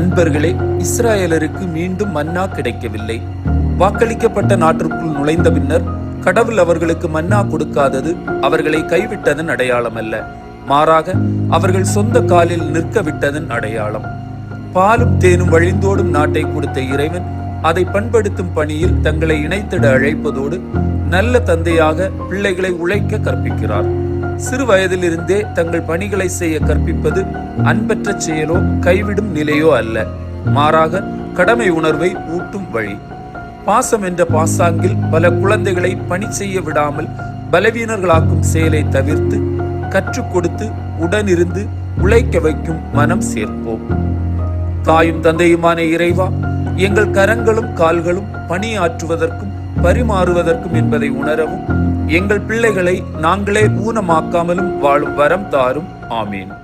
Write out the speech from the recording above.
அன்பர்களே இஸ்ராயலருக்கு மீண்டும் மன்னா கிடைக்கவில்லை. வாக்களிக்கப்பட்ட நாட்டிற்குள் நுழைந்த பின்னர் கடவுள் அவர்களுக்கு மன்னா கொடுக்காதது அவர்களை கைவிட்டதன் அடையாளம் அல்ல. மாறாக அவர்கள் சொந்த காலில் நிற்க விட்டதன் அடையாளம். பாலும் தேனும் வழிந்தோடும் நாட்டை கொடுத்த இறைவன் அதை பண்படுத்தும் பணியில் தங்களை இணைத்திட அழைப்பதோடு நல்ல தந்தையாக பிள்ளைகளை உழைக்க கற்பிக்கிறார். சிறு வயதிலிருந்தே தங்கள் பணிகளை செய்ய கற்பிப்பது அன்பற்ற செயலோ கைவிடும் நிலையோ அல்ல. மாறாக கடமை உணர்வை ஊட்டும் வழி. பாசம் என்ற பாசாங்கில் பல குழந்தைகளை பணி செய்ய விடாமல் பலவீனர்களாக்கும் செயலை தவிர்த்து கற்றுக் கொடுத்து உடனிருந்து உழைக்க வைக்கும் மனம் சேர்ப்போம். தாயும் தந்தையுமான இறைவா எங்கள் கரங்களும் கால்களும் பணியாற்றுவதற்கும் பரிமாறுவதற்கும் என்பதை உணரவும் எங்கள் பிள்ளைகளை நாங்களே ஊனமாக்காமலும் வாழும் வரம் தாரும். ஆமீன்.